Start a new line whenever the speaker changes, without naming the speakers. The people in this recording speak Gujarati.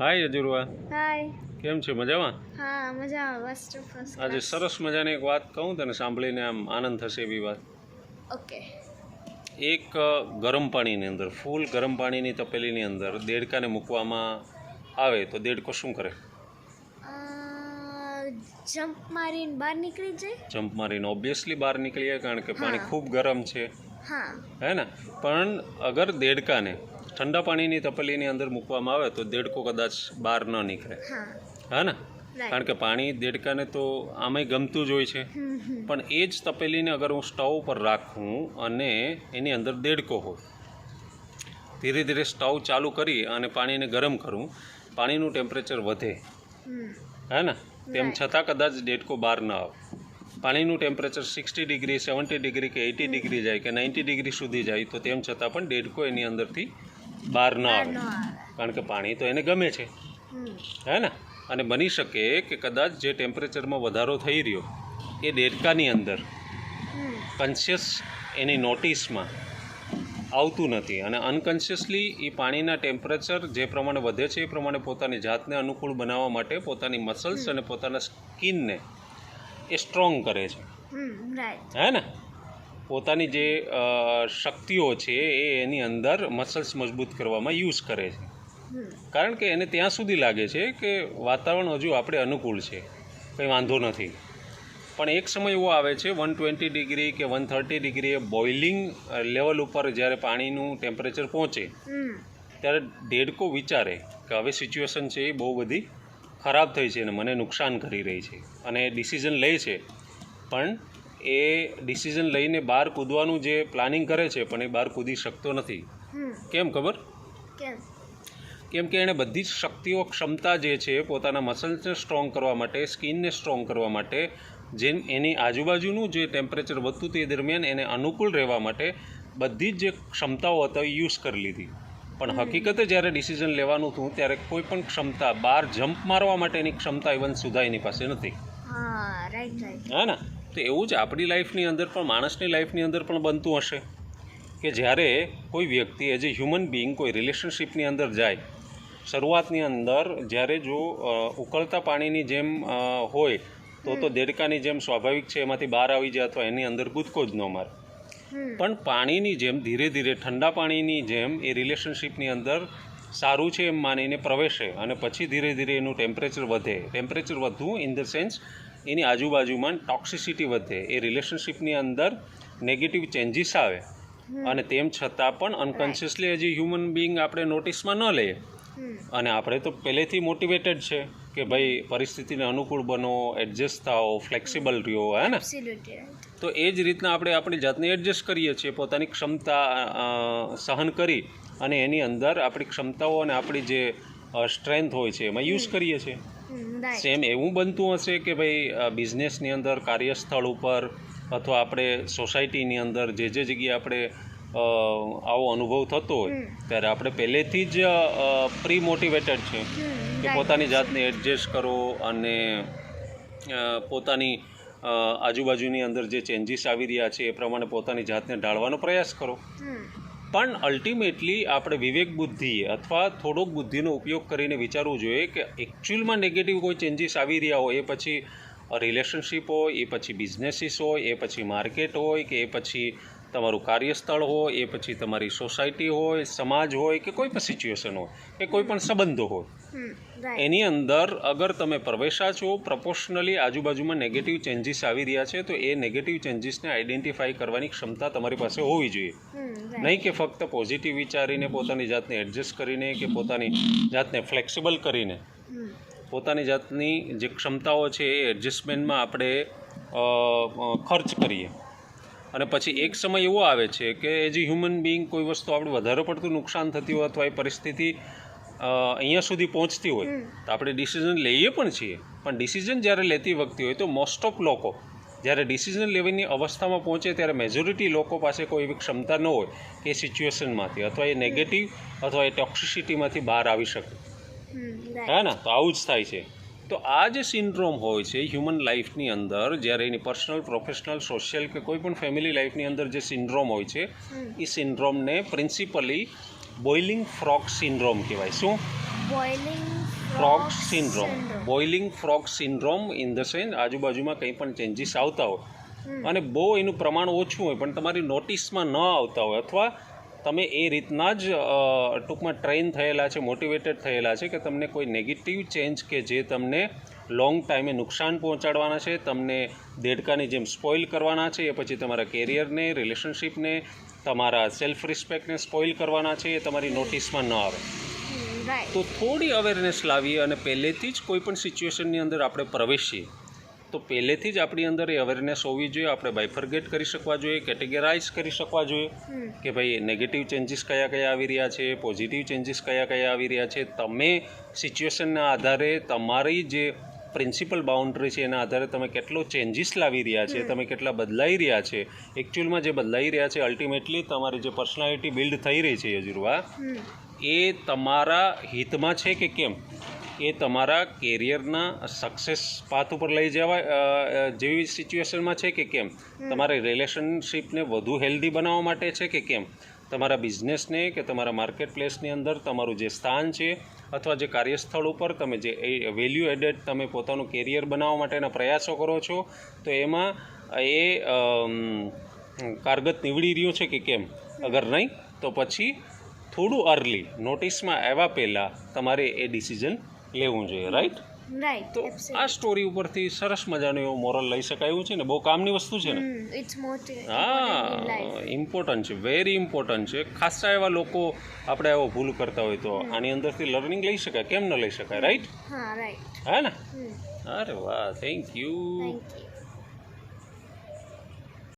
હાય અજુરવા
હાય
કેમ છે? મજામાં?
હા મજામાં. ફર્સ્ટ ફર્સ્ટ
આજે સરસ મજાની એક વાત કહું તને સાંભળીને આમ આનંદ થશે એવી વાત.
ઓકે
એક ગરમ પાણીની અંદર ફૂલ ગરમ પાણીની તપેલીની અંદર દેડકાને મૂકવામાં આવે તો દેડકો શું કરે?
જમ્પ મારીને બહાર નીકળી જાય?
જમ્પ મારીને ઓબ્વિયસલી બહાર નીકળીએ કારણ કે પાણી ખૂબ ગરમ છે.
હા.
હે ને? પણ અગર દેડકાને ઠંડા પાણીની તપેલીની અંદર મૂકવામાં આવે તો દેડકો કદાચ બહાર ન નીકળે.
હા.
ને? કારણ કે પાણી દેડકાને તો આમાંય ગમતું જ હોય છે. પણ એ જ તપેલીને અગર હું સ્ટવ પર રાખું અને એની અંદર દેડકો હોય ધીરે ધીરે સ્ટવ ચાલુ કરી અને પાણીને ગરમ કરું પાણીનું ટેમ્પરેચર વધે. હે ને? તેમ છતાં કદાચ દેડકો બહાર ન આવે. પાણીનું temperature sixty degree seventy degree કે એટી ડિગ્રી જાય કે નાઇન્ટી ડિગ્રી સુધી જાય તો તેમ છતાં પણ દેડકો એની અંદરથી બહાર ન આવે. કારણ કે પાણી તો એને ગમે છે. હે ને? અને બની શકે કે કદાચ જે ટેમ્પરેચરમાં વધારો થઈ રહ્યો એ દેડકાની અંદર કન્શિયસ એની નોટિસમાં આવતું નથી. અને અનકન્શિયસલી એ પાણીના ટેમ્પરેચર જે પ્રમાણે વધે છે એ પ્રમાણે પોતાની જાતને અનુકૂળ બનાવવા માટે પોતાની મસલ્સ અને પોતાના સ્કિનને એ સ્ટ્રોંગ કરે છે. હે ને? પોતાની જે શક્તિઓ છે એ એની અંદર મસલ્સ મજબૂત કરવામાં યુઝ કરે છે. કારણ કે એને ત્યાં સુધી લાગે છે કે વાતાવરણ હજુ આપણે અનુકૂળ છે. કંઈ વાંધો નથી. પણ એક સમય એવો આવે છે વન ટ્વેન્ટી ડિગ્રી કે વન થર્ટી ડિગ્રીએ બોઇલિંગ લેવલ ઉપર જ્યારે પાણીનું ટેમ્પરેચર પહોંચે ત્યારે દેડકો વિચારે કે હવે સિચ્યુએશન છે એ બહુ બધી ખરાબ થઈ છે અને મને નુકસાન કરી રહી છે અને ડિસિઝન લે છે. પણ એ ડિસિઝન લઈને બહાર કૂદવાનું જે પ્લાનિંગ કરે છે પણ એ બહાર કૂદી શકતો નથી. કેમ ખબર?
કેમ?
કે એણે બધી જ શક્તિઓ ક્ષમતા જે છે પોતાના મસલ્સને સ્ટ્રોંગ કરવા માટે સ્કિનને સ્ટ્રોંગ કરવા માટે જેમ એની આજુબાજુનું જે ટેમ્પરેચર વધતું તે દરમિયાન એને અનુકૂળ રહેવા માટે બધી જ જે ક્ષમતાઓ હતા એ યુઝ કરી લીધી. પણ હકીકતે જ્યારે ડિસિઝન લેવાનું હતું ત્યારે કોઈ પણ ક્ષમતા બહાર જમ્પ મારવા માટેની ક્ષમતા ઇવન સુધા એની પાસે નથી.
હા
ને? તો એવું જ આપણી લાઈફની અંદર પણ માણસની લાઈફની અંદર પણ બનતું હશે કે જ્યારે કોઈ વ્યક્તિ એઝ એ હ્યુમન બિંગ કોઈ રિલેશનશિપની અંદર જાય શરૂઆતની અંદર જ્યારે જો ઉકળતા પાણીની જેમ હોય તો તો દેડકાની જેમ સ્વાભાવિક છે એમાંથી બહાર આવી જાય અથવા એની અંદર કૂદકો જ ન મારે. પણ પાણીની જેમ ધીરે ધીરે ઠંડા પાણીની જેમ એ રિલેશનશિપની અંદર સારું છે એમ માનીને પ્રવેશે અને પછી ધીરે ધીરે એનું ટેમ્પરેચર વધે. ટેમ્પરેચર વધવું ઇન ધ સેન્સ એની આજુબાજુમાં ટોક્સિસિટી વધે એ રિલેશનશિપની અંદર નેગેટિવ ચેન્જીસ આવે. અને તેમ છતાં પણ અનકોન્શિયસલી હજી હ્યુમન બિંગ આપણે નોટિસમાં ન લઈએ. અને આપણે તો પહેલેથી મોટિવેટેડ છે કે ભાઈ પરિસ્થિતિને અનુકૂળ બનો એડજસ્ટ થાઓ ફ્લેક્સિબલ રહ્યો હે ને? તો એ જ રીતના આપણે આપણી જાતને એડજસ્ટ કરીએ છીએ પોતાની ક્ષમતા સહન કરી અને એની અંદર આપણી ક્ષમતાઓ અને આપણી જે સ્ટ્રેન્થ હોય છે એમાં યુઝ કરીએ છીએ. સેમ એવું બનતું હશે કે ભાઈ બિઝનેસની અંદર કાર્યસ્થળ ઉપર અથવા આપણે સોસાયટીની અંદર જે જે જગ્યાએ આપણે આવો અનુભવ થતો હોય ત્યારે આપણે પહેલેથી જ પ્રી મોટિવેટેડ છે કે પોતાની જાતને એડજસ્ટ કરો અને પોતાની આજુબાજુની અંદર જે ચેન્જીસ આવી રહ્યા છે એ પ્રમાણે પોતાની જાતને ઢાળવાનો પ્રયાસ કરો. પણ અલ્ટિમેટલી આપણે વિવેક બુદ્ધિ અથવા થોડોક બુદ્ધિનો ઉપયોગ કરીને વિચારવું જોઈએ કે એકચ્યુઅલમાં નેગેટિવ કોઈ ચેન્જીસ આવી રહ્યા હોય, એ પછી રિલેશનશિપ હોય, એ પછી બિઝનેસીસ હોય, એ પછી માર્કેટ હોય, કે એ પછી તમારું કાર્યસ્થળ હોય એ પછી તમારી સોસાયટી હોય સમાજ હોય કે કોઈ પણ સિચ્યુએશન હોય કે કોઈ પણ સંબંધો હોય. એની અંદર અગર તમે પ્રવેશા છો પ્રપોર્શનલી આજુબાજુમાં નેગેટિવ ચેન્જીસ આવી રહ્યા છે તો એ નેગેટિવ ચેન્જીસને આઈડેન્ટિફાઈ કરવાની ક્ષમતા તમારી પાસે હોવી જોઈએ. નહીં કે ફક્ત પોઝિટિવ વિચારીને પોતાની જાતને એડજસ્ટ કરીને કે પોતાની જાતને ફ્લેક્સિબલ કરીને. પોતાની જાતની જે ક્ષમતાઓ છે એ એડજસ્ટમેન્ટમાં આપણે ખર્ચ કરીએ. અને પછી એક સમય એવો આવે છે કે એઝ એ હ્યુમન બિંગ કોઈ વસ્તુ આપણે વધારે પડતું નુકસાન થતી હોય અથવા એ પરિસ્થિતિ અહીંયા સુધી પહોંચતી હોય તો આપણે ડિસિઝન લઈએ પણ છીએ. પણ ડિસિઝન જ્યારે લેતી વખતે હોય તો મોસ્ટ ઓફ લોકો જ્યારે ડિસિઝન લેવાની અવસ્થામાં પહોંચે ત્યારે મેજોરિટી લોકો પાસે કોઈ એવી ક્ષમતા ન હોય કે એ સિચ્યુએશનમાંથી અથવા એ નેગેટિવ અથવા એ ટોક્સિસિટીમાંથી બહાર આવી શકે. હે ને? તો આવું જ થાય છે. તો આ જે સિન્ડ્રોમ હોય છે હ્યુમન લાઈફની અંદર જ્યારે એની પર્સનલ પ્રોફેશનલ સોશિયલ કે કોઈ પણ ફેમિલી લાઈફની અંદર જે સિન્ડ્રોમ હોય છે એ સિન્ડ્રોમને પ્રિન્સિપલી બોઇલિંગ ફ્રોક સિન્ડ્રોમ કહેવાય. શું?
Boiling
frog syndrome. Boiling frog syndrome in the sense આજુબાજુમાં કંઈ પણ ચેન્જીસ આવતા હોય. અને બહુ એનું પ્રમાણ ઓછું હોય પણ તમારી નોટિસમાં ન આવતા હોય અથવા તમે એ રીતના જ ટૂંકમાં ટ્રેન થયેલા છે મોટિવેટેડ થયેલા છે કે તમને કોઈ નેગેટિવ ચેન્જ કે જે તમને લોંગ ટાઈમે નુકસાન પહોંચાડવાના છે તમને દેડકાની જેમ સ્પોઇલ કરવાના છે એ પછી તમારા કેરિયરને રિલેશનશિપને તમારા સેલ્ફ રિસ્પેક્ટને સ્પોઇલ કરવાના છે એ તમારી નોટિસમાં ન આવે. તો થોડી અવેરનેસ લાવીએ અને પહેલેથી જ કોઈ પણ સિચ્યુએશનની અંદર આપણે પ્રવેશીએ. તો પહેલેથી જ આપણી અંદર એ અવેરનેસ હોવી જોઈએ. આપણે બાયફર્ગેટ કરી શકવા જોઈએ કેટેગરાઇઝ કરી શકવા જોઈએ કે ભાઈ નેગેટિવ ચેન્જીસ કયા કયા આવી રહ્યા છે પોઝિટિવ ચેન્જીસ કયા કયા આવી રહ્યા છે. તમે સિચ્યુએશનના આધારે તમારી જે પ્રિન્સિપલ બાઉન્ડ્રી છે એના આધારે તમે કેટલો ચેન્જીસ લાવી રહ્યા છે તમે કેટલા બદલાઈ રહ્યા છે. એકચ્યુઅલમાં જે બદલાઈ રહ્યા છે અલ્ટિમેટલી તમારી જે પર્સનાલિટી બિલ્ડ થઈ રહી છે યજુર્વા એ તમારા હિતમાં છે કે કેમ? એ તમારા કેરિયરના સક્સેસ પાથ ઉપર લઈ જવા જેવી સિચ્યુએશનમાં છે કે કેમ? તમારે રિલેશનશિપને વધુ હેલ્ધી બનાવવા માટે છે કે કેમ? તમારા બિઝનેસને કે તમારા માર્કેટ પ્લેસની અંદર તમારું જે સ્થાન છે અથવા જે કાર્યસ્થળ ઉપર તમે જે વેલ્યુ એડેડ તમે પોતાનું કેરિયર બનાવવા માટેના પ્રયાસો કરો છો તો એમાં એ કારગત નીવડી રહ્યો છે કે કેમ? અગર નહીં તો પછી થોડું અર્લી નોટિસમાં આવ્યા પહેલાં તમારે એ ડિસિઝન લેવું જોઈએ રાઈટ
રાઈટ
તો આ સ્ટોરી ઉપરથી સરસ મજાનું એવું મોરલ લઈ શકાય એવું છે ને? બહુ કામની વસ્તુ છે ને?
ઇટ્સ મોટી
હા ઇમ્પોર્ટન્ટ છે વેરી ઇમ્પોર્ટન્ટ છે. ખાસા એવા લોકો આપણે એવો ભૂલ કરતા હોય તો આની અંદરથી લર્નિંગ લઈ શકાય કેમ ન લઈ શકાય રાઈટ
હા રાઈટ
હા ને? અરે વાહ થેન્ક યુ
થેન્ક યુ